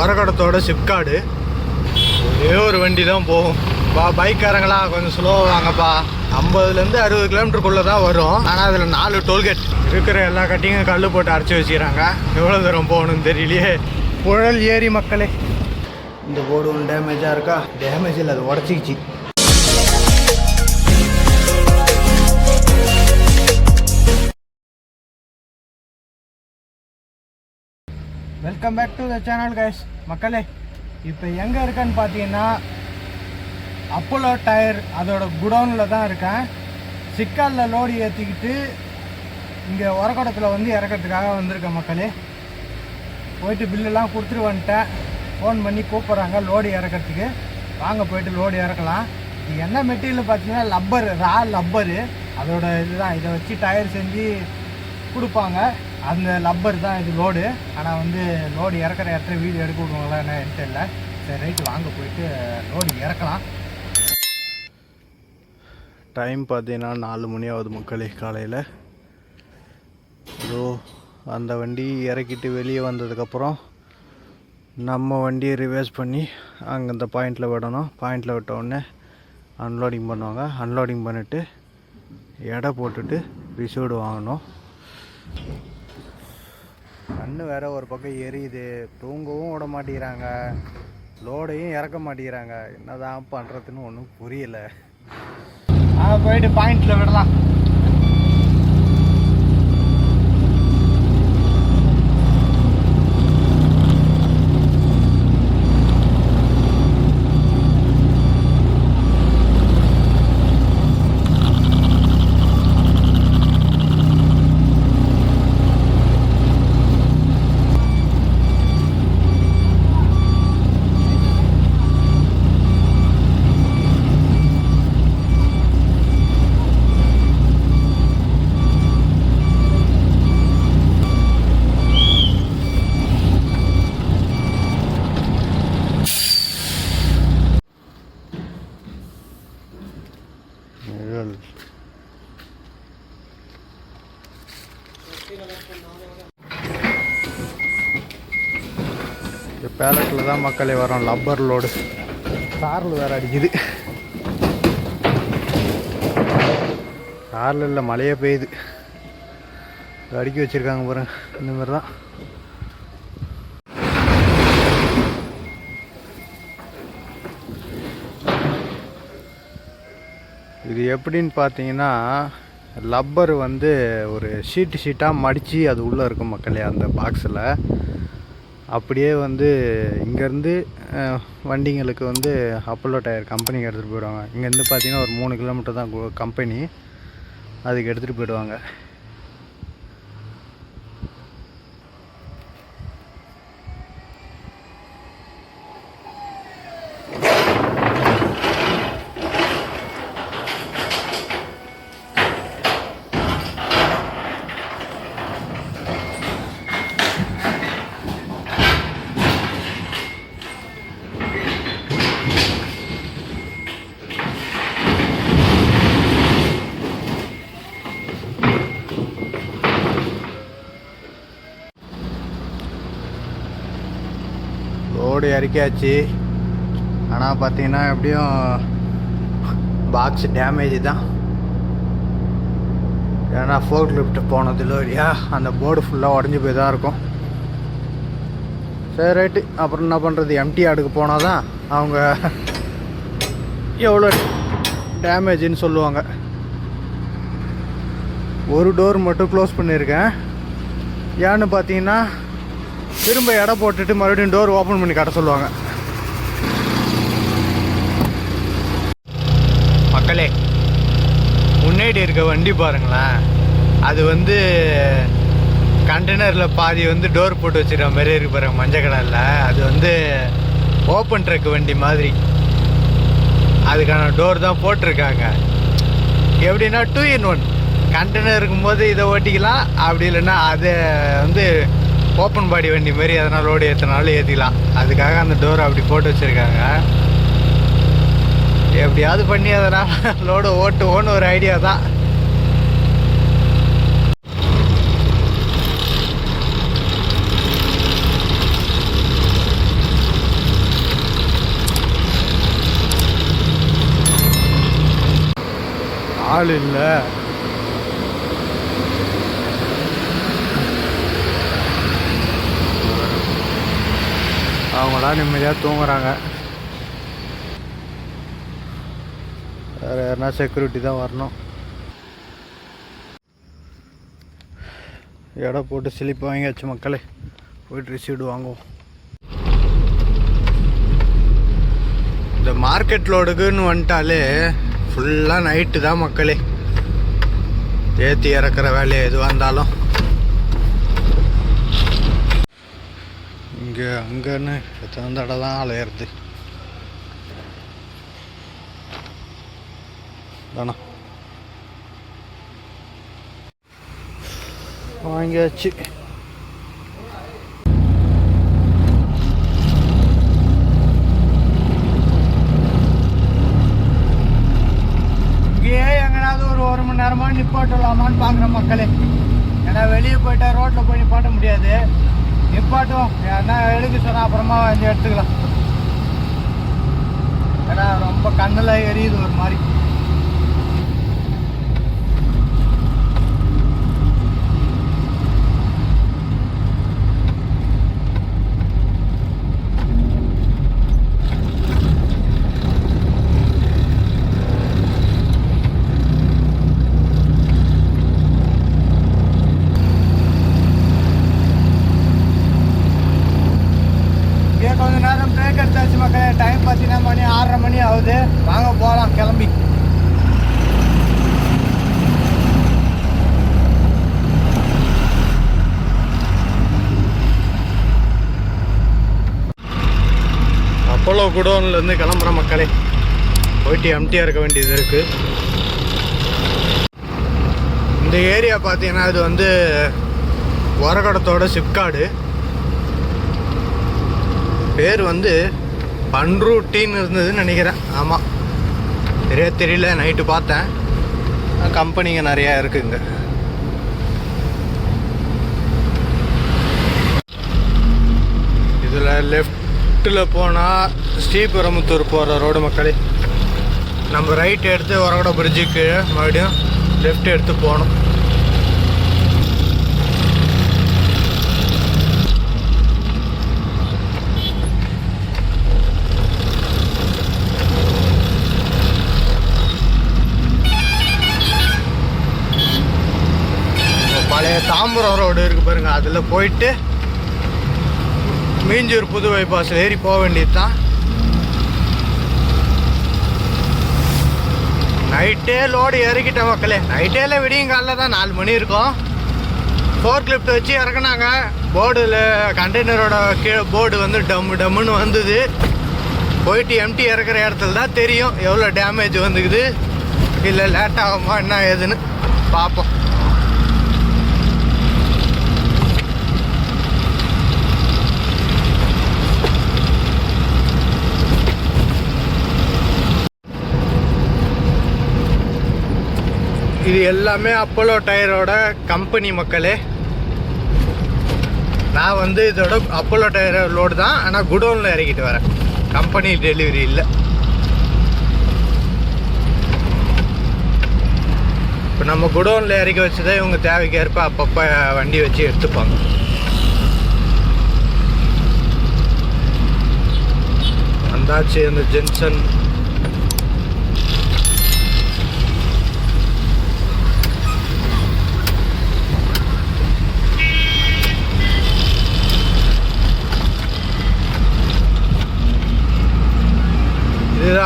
உரகடத்தோட சிப்காடு ஒரே ஒரு வண்டி தான் போகும். பா பைக்காரங்களா கொஞ்சம் ஸ்லோவாக வாங்கப்பா. ஐம்பதுலேருந்து அறுபது கிலோமீட்டருக்குள்ளே தான் வரும். ஆனால் அதில் நாலு டோல்கேட் இருக்கிற எல்லா கட்டிங்கும் கல் போட்டு அரைச்சி வச்சுக்கிறாங்க. எவ்வளோ தூரம் போகணும்னு தெரியலையே. புழல் ஏரி மக்களே. இந்த போர்டு ஒன்று டேமேஜாக இருக்கா? டேமேஜ் இல்லை அது உடச்சிக்கிச்சு. Welcome back to the channel guys மக்களே இப்போ எங்கே இருக்கேன்னு பார்த்தீங்கன்னா அப்போலோ டயர் அதோட குடவுனில் தான் இருக்கேன். சிக்காலில் லோடு ஏற்றிக்கிட்டு இங்கே உரக்கடத்தில் வந்து இறக்கிறதுக்காக வந்திருக்கேன் மக்களே. போயிட்டு பில்லுலாம் கொடுத்துட்டு வந்துட்டேன். ஃபோன் பண்ணி கூப்பிட்றாங்க லோடு இறக்கிறதுக்கு. வாங்க போயிட்டு லோடு இறக்கலாம். இது என்ன மெட்டீரியல் பார்த்தீங்கன்னா லப்பர் ரா லப்பரு அதோட இதுதான். இதை வச்சு டயர் செஞ்சு கொடுப்பாங்க. அந்த லப்பர் தான் இது லோடு. ஆனால் வந்து லோடு இறக்குற இடத்துல வீடியோ எடுக்க விடுவாங்களா என்ன தெரியல. சரி ரைட்டு வாங்க போயிட்டு லோடு இறக்கலாம். டைம் பார்த்தீங்கன்னா நாலு மணி ஆகுது மக்களே காலையில். இதோ அந்த வண்டி இறக்கிட்டு வெளியே வந்ததுக்கப்புறம் நம்ம வண்டியை ரிவர்ஸ் பண்ணி அங்கே இந்த பாயிண்டில் விடணும். பாயிண்டில் விட்ட உடனே அன்லோடிங் பண்ணுவாங்க. அன்லோடிங் பண்ணிவிட்டு எடை போட்டுட்டு ரிசீவ்டு வாங்கணும். கண்ணு வேற ஒரு பக்கம் எரியுது. தூங்கவும் விட மாட்டேங்கிறாங்க. லோடையும் இறக்க மாட்டேங்கிறாங்க. என்னதான் பண்ணுறதுன்னு ஒன்றும் புரியல. போயிட்டு பாயிண்டில் விடலாம். தான் மக்களே வரோம். லப்பர் லோடு காரில் வேறு அடிக்குது. காரில் இல்லை மழையே பெய்யுது. அடுக்கி வச்சுருக்காங்க பாருங்க இந்த மாதிரி தான். இது எப்படின்னு பார்த்தீங்கன்னா லப்பர் வந்து ஒரு ஷீட்டு ஷீட்டாக மடித்து அது உள்ளே இருக்கும் மக்களே அந்த பாக்ஸில் அப்படியே வந்து இங்கேருந்து வண்டிங்களுக்கு வந்து அப்போலோ டயர் கம்பெனிக்கு எடுத்துகிட்டு போயிடுவாங்க. இங்கேருந்து பார்த்தீங்கன்னா ஒரு மூணு கிலோமீட்டர் தான் கம்பெனி அதுக்கு எடுத்துகிட்டு போயிடுவாங்க. லோடு இறக்கியாச்சு. ஆனால் பார்த்தீங்கன்னா எப்படியும் பாக்ஸ் டேமேஜ் தான். ஏன்னா ஃபோர்க் லிஃப்ட் போனதில்ல இல்லையா அந்த போர்டு ஃபுல்லாக உடஞ்சி போய் தான் இருக்கும். சரி ரைட்டு அப்புறம் என்ன பண்ணுறது எம்டி ஆடுக்கு போனால் தான் அவங்க எவ்வளோ டேமேஜ்னு சொல்லுவாங்க. ஒரு டோர் மட்டும் க்ளோஸ் பண்ணியிருக்கேன். ஏன்னு பார்த்தீங்கன்னா திரும்ப எடை போட்டுட்டு மறுபடியும் டோர் ஓப்பன் பண்ணி கட்ட சொல்லுவாங்க. மக்களே முன்னாடி இருக்க வண்டி பாருங்களேன். அது வந்து கண்டெய்னரில் பாதி வந்து டோர் போட்டு வச்சுருக்க மாதிரி இருக்கு பாருங்க மஞ்சள் கடலில் அது வந்து ஓப்பன் ட்ரக் வண்டி மாதிரி. அதுக்கான டோர் தான் போட்டிருக்காங்க. எப்படின்னா டூ இன் ஒன் கண்டெய்னர் இருக்கும்போது இதை ஓட்டிக்கலாம் அப்படி இல்லைன்னா அதை வந்து ஓப்பன் பாடி வண்டி மாதிரி எதனால் லோடு ஏற்றினாலும் ஏற்றிக்கலாம் அதுக்காக அந்த டோரை அப்படி போட்டு வச்சுருக்காங்க. எப்படியாவது பண்ணி அதனால் லோடு ஓட்டு ஓன்னு ஒரு ஐடியா தான். ஆள் இல்லை. அவங்களாம் நிம்மதியாக தூங்குறாங்க. வேறு யாருனா செக்யூரிட்டி தான் வரணும். எடை போட்டு சிலிப்பு வாங்கியாச்சு மக்களே. போயிட்டு ரிசீவ்டு வாங்குவோம். இந்த மார்க்கெட் லோடுக்குன்னு வந்துட்டாலே ஃபுல்லாக நைட்டு தான் மக்களே. ஏற்றி இறக்குற வேலையை எதுவாக இருந்தாலும். இங்கே அங்கேன்னு எத்தனை தடவை தான் அலையிறது. தானா வாங்கியாச்சு. ஒரு ஒரு மணி நேரமா நிப்பாட்டலாமான்னு பார்க்குற மக்களே. ஏன்னா வெளியே போயிட்டா ரோட்டில் போய் நிப்பாட்ட முடியாது. நிப்பாட்டுவோம் ஏன்னா எடுக்க சொன்னா அப்புறமா வந்து எடுத்துக்கலாம். ஏன்னா ரொம்ப கண்ணில் எரியுது ஒரு மாதிரி இங்கே கொஞ்ச நேரம் பிரேக் எடுத்தாச்சு மக்களே டைம் பார்த்தீங்கன்னா மணி ஆறரை மணி ஆகுது. வாங்க போகலாம் கிளம்பி. அப்போலோ குடோன்லேருந்து கிளம்புற மக்களே போயிட்டு எம்டியாக இருக்க வேண்டியது இருக்குது இந்த ஏரியா பார்த்தீங்கன்னா இது வந்து உரகடத்தோட சிப்காடு. பேர் வந்து பன்ரூட்டின்னு இருந்ததுன்னு நினைக்கிறேன். ஆமாம் நிறைய தெரியல. நைட்டு பார்த்தேன். கம்பெனிங்க நிறையா இருக்குங்க. இதில் லெஃப்ட்டில் போனால் ஸ்ரீபெரும்புத்தூர் போகிற ரோடு மக்களே. நம்ம ரைட் எடுத்து உரகட பிரிட்ஜுக்கு மறுபடியும் லெஃப்ட் எடுத்து போகணும். பழைய தாம்பரம் ரோடு இருக்குது பாருங்க அதில் போயிட்டு மீஞ்சூர் புது பைபாஸில் ஏறி போக வேண்டியது தான் நைட்டே லோடு இறக்கிட்டேன் மக்களே நைட்டேல விடியும் காலைல தான் நாலு மணி இருக்கும். ஃபோர் கிளிப்ட் வச்சு இறக்குனாங்க. போர்டில் கண்டெய்னரோட கீழே போர்டு வந்து டம்மு டம்முன்னு வந்தது. போயிட்டு எம்டி இறக்குற இடத்துல தான் தெரியும். எவ்வளோ டேமேஜ் வந்துக்குது. இல்லை லேட் ஆகுமா என்ன ஏதுன்னு. பார்ப்போம். இது எல்லாமே அப்போலோ டயரோட கம்பெனி மக்களே. நான் வந்து இதோட அப்போலோ டயர் லோடு தான் ஆனால் குடோனில் இறக்கிட்டு வரேன். கம்பெனி டெலிவரி இல்லை. இப்போ நம்ம குடோனில் இறக்கி வச்சுதான் இவங்க தேவைக்கேற்ப அப்பப்போ வண்டி வச்சு எடுத்துப்பாங்க. வந்தாச்சு அந்த ஜென்சன்.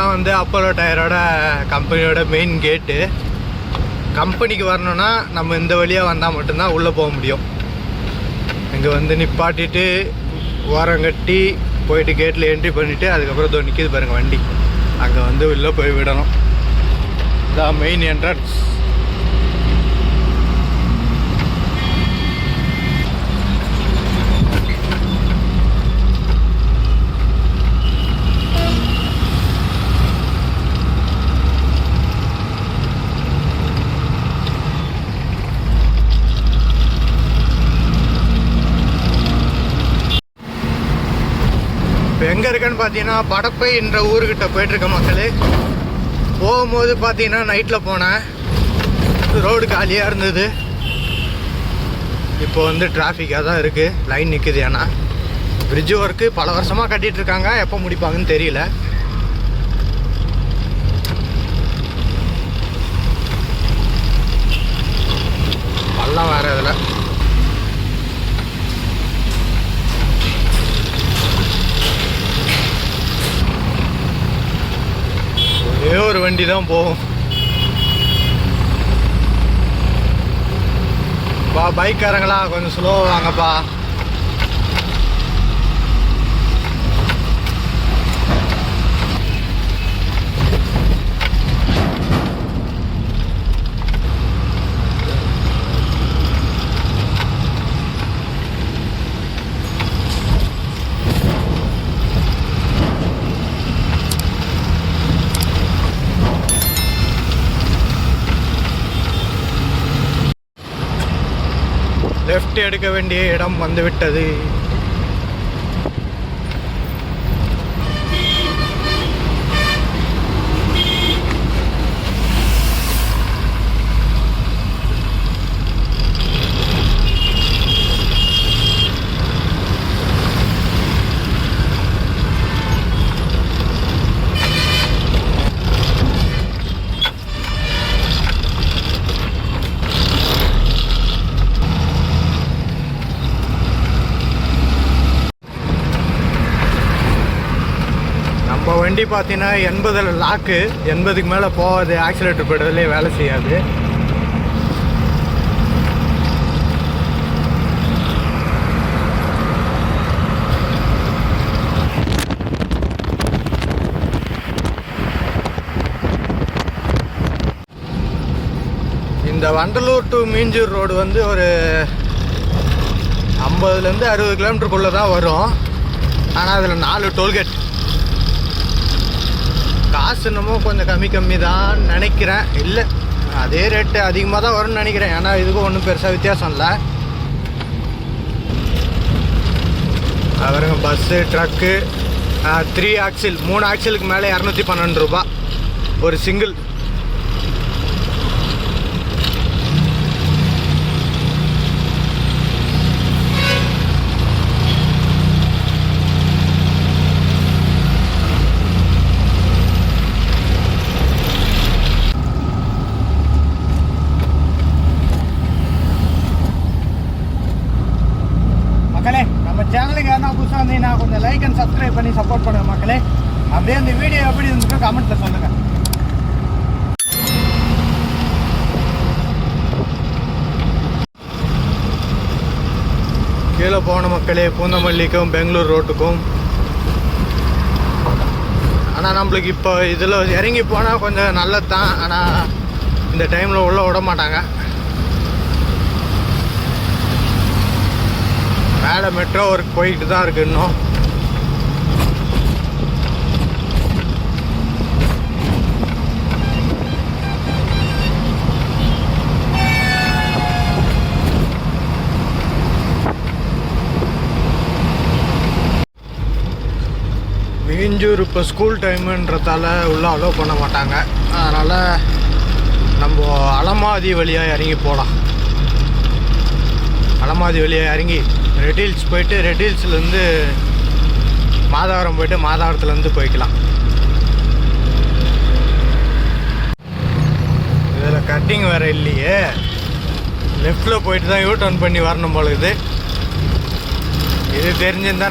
இதுதான் வந்து அப்போலோ டயரோட கம்பெனியோட மெயின் கேட்டு கம்பெனிக்கு வரணும்னா நம்ம இந்த வழியாக வந்தால் மட்டும்தான் உள்ளே போக முடியும். இங்கே வந்து நிப்பாட்டிட்டு ஓரம் கட்டி போயிட்டு கேட்டில் என்ட்ரி பண்ணிவிட்டு அதுக்கப்புறம் தோ நிற்கிது பாருங்கள் வண்டி. அங்கே வந்து உள்ளே போய் விடணும். இதான் மெயின் என்ட்ரன்ஸ் இப்போ எங்கே இருக்கேன்னு பார்த்தீங்கன்னா படப்பை என்ற ஊருக்கிட்ட போயிட்டுருக்க மக்கள். போகும்போது பார்த்தீங்கன்னா நைட்டில் போனேன். ரோடு காலியாக இருந்தது. இப்போ வந்து டிராஃபிக்காக தான் இருக்குது லைன் நிற்குது ஏன்னா. பிரிட்ஜு ஒர்க்கு பல வருஷமாக கட்டிட்டு இருக்காங்க. எப்போ முடிப்பாங்கன்னு தெரியல. பள்ளம் வேறு இதில். ஏ ஒரு வண்டி தான் போகும். பா பைக்காரங்களா கொஞ்சம் ஸ்லோவாங்கப்பா வாங்கப்பா லெஃப்ட் எடுக்க வேண்டிய இடம் வந்துவிட்டது நம்ம வண்டி பார்த்தீங்கன்னா எண்பதில் லாக்கு எண்பதுக்கு மேலே போகாது ஆக்சிலேட்டர் பெடலே வேலை செய்யாது. இந்த வண்டலூர் டு மீஞ்சூர் ரோடு வந்து ஒரு ஐம்பதுலேருந்து அறுபது கிலோமீட்டருக்குள்ளே தான் வரும். ஆனால் அதில் நாலு டோல்கேட் காசு என்னமோ கொஞ்சம் கம்மி கம்மி தான் நினைக்கிறேன். இல்லை அதே ரேட்டு அதிகமாக தான் வரும்னு நினைக்கிறேன். ஏன்னா இதுக்கும் ஒன்றும் பெருசாக வித்தியாசம் இல்லை. அவருங்க பஸ்ஸு ட்ரக்கு த்ரீ ஆக்சில் மூணு ஆக்சிலுக்கு மேலே இரநூத்தி பன்னெண்டு ரூபா ஒரு சிங்கிள் மக்களே நம்ம சேனலுக்கு யாரா புதுசாக வந்தீங்கன்னா கொஞ்சம் லைக் அண்ட் சப்ஸ்கிரைப் பண்ணி சப்போர்ட் பண்ணுங்க மக்களே அப்படியே இந்த வீடியோ எப்படி இருந்துச்சோ கமெண்ட்டில் சொல்லுங்கள் கீழே போன மக்களே பூந்தமல்லிக்கும் பெங்களூர் ரோட்டுக்கும். ஆனால் நம்மளுக்கு இப்போ இதில் இறங்கி போனால் கொஞ்சம் நல்லது தான் ஆனால் இந்த டைமில் உள்ளே விட மாட்டாங்க. மேலே மெட்ரோ ஒர்க் போயிட்டு தான் இருக்குது இன்னும். இஞ்சூர் இப்போ ஸ்கூல் டைமுன்றதால உள்ளே அலோவ் பண்ண மாட்டாங்க. அதனால் நம்ம அலமாதி வழியாக இறங்கி போகலாம் அலமாதி வழியாக இறங்கி ரெட் ஹில்ஸ் போயிட்டு ரெட் ஹில்ஸ்லேருந்து மாதாவரம் போயிட்டு மாதாவரத்துலேருந்து போய்க்கலாம். இதில் கட்டிங் வேறு இல்லையே. லெஃப்டில் போயிட்டு தான் யூ டர்ன் பண்ணி வரணும் போல இது இது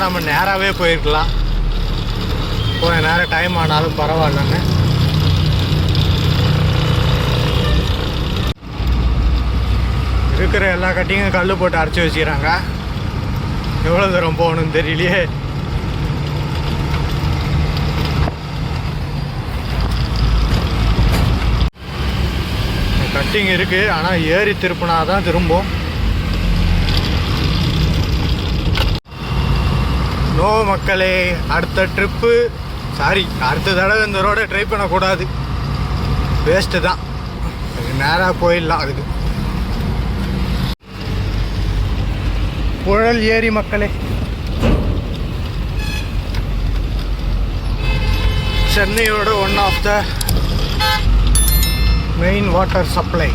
நம்ம நேராகவே போயிருக்கலாம். கொஞ்சம் நேரம் டைம் ஆனாலும் பரவாயில்லன்னு. இருக்கிற எல்லா கட்டிங்கும் கல் போட்டு அரைச்சி வச்சுக்கிறாங்க. எவ்வளோ தூரம் போகணும்னு தெரியலையே. கட்டிங் இருக்குது ஆனால் ஏறி திருப்பினா தான் திரும்பும். நோ மக்களே அடுத்த ட்ரிப்பு சாரி அடுத்த தடவை இந்த ரோடை ட்ரை பண்ணக்கூடாது. வேஸ்ட்டு தான். நேராக போயிடலாம் அதுக்கு. புழல் ஏரி மக்களே. சென்னையோட one of the main water supply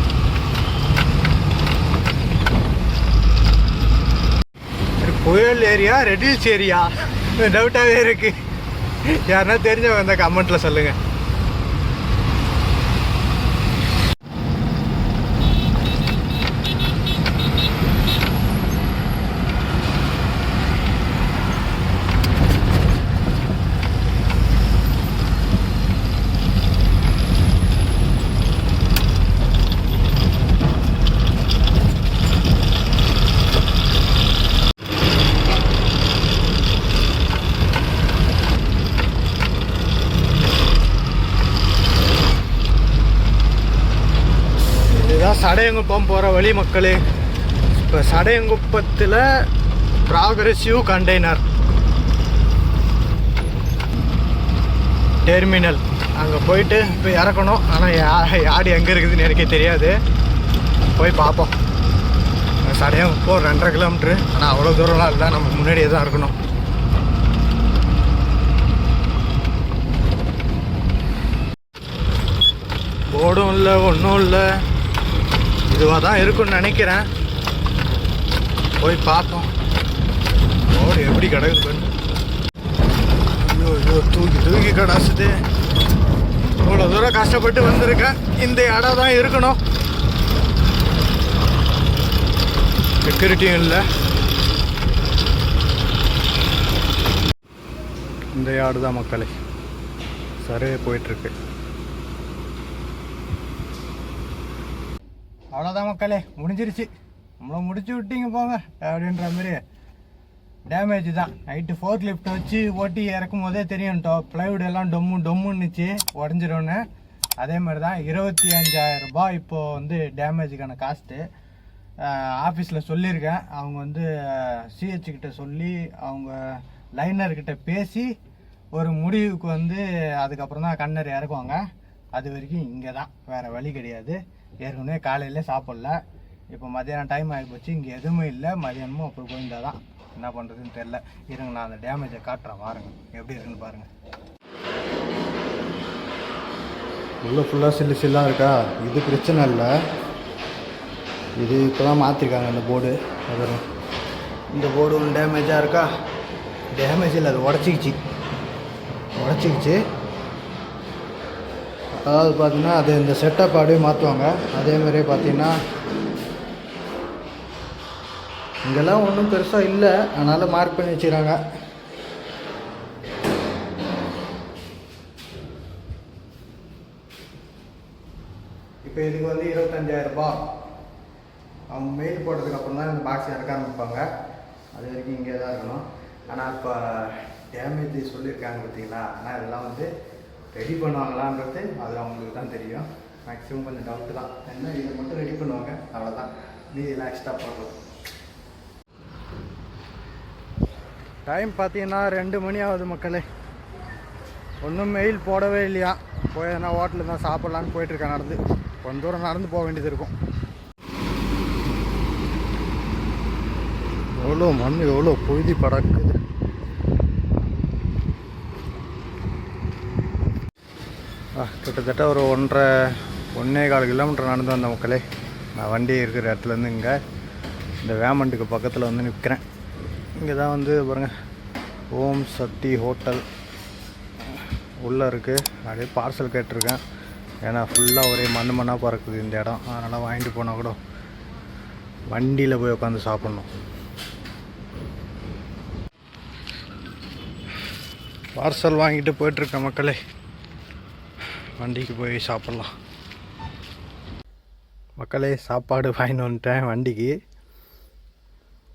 புயல் ஏரியா ரெடில்ஸ் ஏரியா? டவுட்டாகவே இருக்குது யாருன்னா தெரிஞ்சவங்க இந்த கமெண்ட்ல சொல்லுங்க இதுதான் சடையங்குப்பம் போகிற வழி மக்களே. இப்போ சடையங்குப்பத்தில் ப்ராக்ரெசிவ் கண்டெய்னர் டெர்மினல் அங்கே போயிட்டு இப்போ இறக்கணும். ஆனால் யா யாடு எங்கே இருக்குதுன்னு எனக்கே தெரியாது. போய் பார்ப்போம் சடையங்குப்பம் ஒரு ரெண்டரை கிலோமீட்ரு ஆனால் அவ்வளோ தூரம்லாம் இல்லை. நம்ம முன்னாடியே தான் இருக்கணும். போர்டும் இல்லை ஒன்றும் இல்லை. இதுவாக தான் இருக்கும்னு நினைக்கிறேன். போய் பார்ப்போம். ரோடு எப்படி கிடக்குதுன்னு ஐயோ ஐயோ தூக்கி தூக்கி கிடாசுது இவ்வளோ தூரம் கஷ்டப்பட்டு வந்திருக்கேன் இந்த இடம் தான் இருக்கணும். செக்யூரிட்டியும் இல்லை. இந்த யாடு தான் மக்களே சரியாக போயிட்டுருக்கு அவ்வளோதான் மக்களே முடிஞ்சிருச்சு. நம்மள முடிச்சு விட்டீங்க போங்க அப்படின்ற மாதிரி. டேமேஜ் தான். நைட்டு ஃபோர் லிஃப்ட் வச்சு ஓட்டி இறக்கும் போதே தெரியும் டோ ப்ளைவுட் எல்லாம் டொம்மு டொம்முன்னுச்சு உடஞ்சிரும்னு. அதே மாதிரி தான் இருபத்தி அஞ்சாயிரம் ரூபாய் இப்போது வந்து டேமேஜுக்கான காஸ்ட்டு ஆஃபீஸில் சொல்லியிருக்கேன். அவங்க வந்து சிஹெச் சொல்லி அவங்க லைனர்கிட்ட பேசி ஒரு முடிவுக்கு வந்து அதுக்கப்புறம் தான் கண்ணர் இறக்குவாங்க. அது வரைக்கும் இங்கே தான் வேறு வழி கிடையாது. ஏற்கனவே காலையில் சாப்பிடல. இப்போ மதியானம் டைம் ஆகிப்போச்சு இங்கே எதுவுமே இல்லை. மதியானமும் அப்புறம் கோயந்தா தான் என்ன பண்ணுறதுன்னு தெரில இருங்க நான் அந்த டேமேஜை காட்டுறேன். பாருங்க எப்படி இருக்குன்னு பாருங்கள் உள்ளே ஃபுல்லாக சில்லு சில்லாக இருக்கா? இது பிரச்சனை இல்லை. இது இப்போ தான் மாற்றிருக்காங்க இந்த போர்டு அது இந்த போர்டு ஒன்று டேமேஜாக இருக்கா? டேமேஜ் இல்லை. அது உடச்சிக்கிச்சு. உடச்சிக்கிச்சு. அதாவது பார்த்திங்கன்னா அது இந்த செட்டப் அப்படியே மாற்றுவாங்க. அதேமாதிரியே பார்த்திங்கன்னா பார்த்தீங்கன்னா இங்கெல்லாம் ஒன்றும் பெருசாக இல்லை. அதனால் மார்க் பண்ணி வச்சுக்கிறாங்க. இப்போ இதுக்கு வந்து இருபத்தஞ்சாயிரரூபா அவங்க மெயில் போட்டதுக்கு அப்புறம் தான் இந்த பாக்ஸ் இறக்க ஆரம்பிப்பாங்க. அது வரைக்கும் இங்கே தான் இருக்கணும். ஆனால் இப்போ டேமேஜ் சொல்லியிருக்காங்க பார்த்தீங்களா? ஆனால் இதெல்லாம் வந்து ரெடி பண்ணுவாங்களான்றது அது அவங்களுக்கு தான் தெரியும். மேக்ஸிமம் கொஞ்சம் டவுட்டு தான். என்ன இதை மட்டும் ரெடி பண்ணுவாங்க? அவ்வளோதான் மீதியெல்லாம் எக்ஸ்ட்ரா பண்ணுறோம் டைம் பார்த்தீங்கன்னா ரெண்டு மணி ஆகுது மக்களே. ஒன்றும் மெயில் போடவே இல்லையா? போய் எதனா ஹோட்டலில் தான் சாப்பிட்லான்னு போயிட்டுருக்கேன் நடந்து. கொஞ்சம் தூரம் நடந்து போக வேண்டியது இருக்கும். எவ்வளோ மண் எவ்வளோ புழுதி படக்குது கிட்டத்தட்ட ஒரு ஒன்றரை ஒன்றே கால் கிலோமீட்டர் நடந்து வந்த மக்களே நான் வண்டி இருக்கிற இடத்துலேருந்து இங்கே இந்த வேமண்டுக்கு பக்கத்தில் வந்து நிற்கிறேன் இங்கே தான் வந்து பாருங்கள் ஓம் சக்தி ஹோட்டல் உள்ளே இருக்குது அப்படியே பார்சல் கேட்டிருக்கேன். ஏன்னா ஃபுல்லாக ஒரே மண் மண்ணாக பறக்குது இந்த இடம். அதனால் வாங்கிட்டு போனால் கூட வண்டியில் போய் உட்காந்து சாப்பிட்ணும். பார்சல் வாங்கிட்டு போயிட்டுருக்கேன் மக்களே. வண்டிக்கு போய் சாப்பிட்லாம். மக்களே சாப்பாடு வாங்கிட்டு வந்துட்டேன் வண்டிக்கு.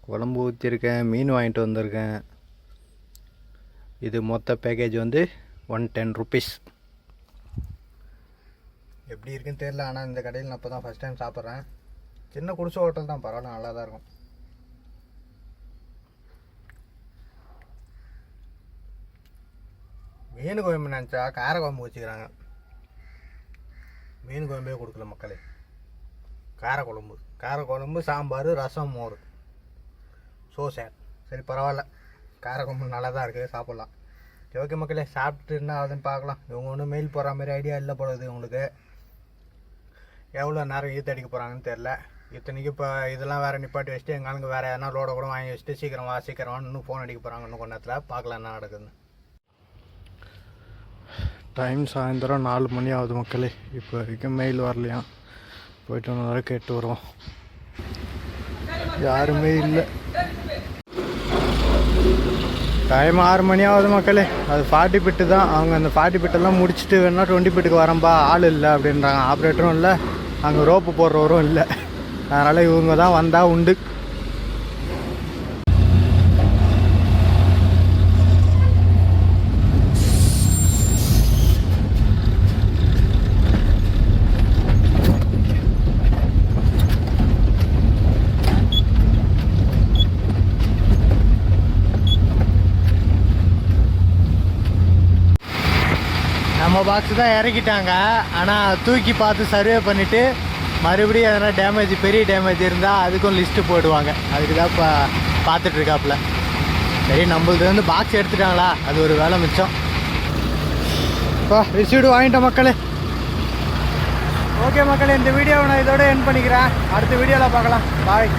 குழம்பு ஊற்றிருக்கேன் மீன் வாங்கிட்டு வந்திருக்கேன். இது மொத்த பேக்கேஜ் வந்து ஒன் டென் ருபீஸ் எப்படி இருக்குன்னு தெரில ஆனால் இந்த கடையில் நான் இப்போ தான் ஃபஸ்ட் டைம் சாப்பிட்றேன். சின்ன குடிசை ஹோட்டல் தான் பரவாயில்ல நல்லா தான் இருக்கும். மீன் குழம்பு நினச்சா கார குழம்பு வச்சுக்கிறாங்க. மீன் குழம்பே கொடுக்கல மக்களே. கார குழம்பு கார குழம்பு சாம்பார் ரசம் மோர். ஸோ சேட் சரி பரவாயில்ல. கார குழம்பு நல்லா தான் இருக்குது சாப்பிட்லாம். சரி ஓகே மக்களே சாப்பிட்டு என்ன ஆகுதுன்னு பார்க்கலாம். இவங்க ஒன்றும் மெயில் போடுற மாதிரி ஐடியா இல்லை போடுது உங்களுக்கு எவ்வளோ நேரம் ஈத்து அடிக்க போகிறாங்கன்னு தெரில இத்தனைக்கு இப்போ இதெல்லாம் வேறு நிப்பாட்டி வச்சுட்டு எங்களுக்கு வேறு எதனா லோடை கூட வாங்கி வச்சுட்டு சீக்கிரம் வா சீக்கிரம் இன்னும் ஃபோன் அடிக்க போகிறாங்க இன்னும் கொஞ்ச நேரத்தில். பார்க்கலாம் என்ன நடக்குதுன்னு. டைம் சாயந்தரம் நாலு மணி ஆகுது மக்களே. இப்போ வரைக்கும் மெயில் வரலையாம் போயிட்டு ஒன்று வரை கேட்டு வருவோம். யாருமே இல்லை. டைம் ஆறு மணி ஆகுது மக்களே. அது ஃபார்ட்டி பிட்டு தான். அவங்க அந்த ஃபார்ட்டி பிட்டெல்லாம் முடிச்சுட்டு வேணா டுவெண்ட்டி பிட்டுக்கு வரம்பா. ஆள் இல்லை அப்படின்றாங்க. ஆப்ரேட்டரும் இல்லை. அங்கே ரோப்பு போடுறவரும் இல்லை. அதனால் இவங்க தான் வந்தால் உண்டு. நம்ம பாக்ஸ் தான் இறக்கிட்டாங்க. ஆனால் தூக்கி பார்த்து சர்வே பண்ணிவிட்டு மறுபடியும் எதனா டேமேஜ் பெரிய டேமேஜ் இருந்தால் அதுக்கும் லிஸ்ட்டு போடுவாங்க. அதுக்கு தான் இப்போ பார்த்துட்ருக்காப்புல. சரி நம்மளது வந்து பாக்ஸ் எடுத்துட்டாங்களா? அது ஒரு வேலை மிச்சம். இப்போ ரிசீவ்டு வாங்கிட்டோம் மக்களே. ஓகே மக்களே இந்த வீடியோவை நான் இதோட என் பண்ணிக்கிறேன். அடுத்த வீடியோவில் பார்க்கலாம். பாய்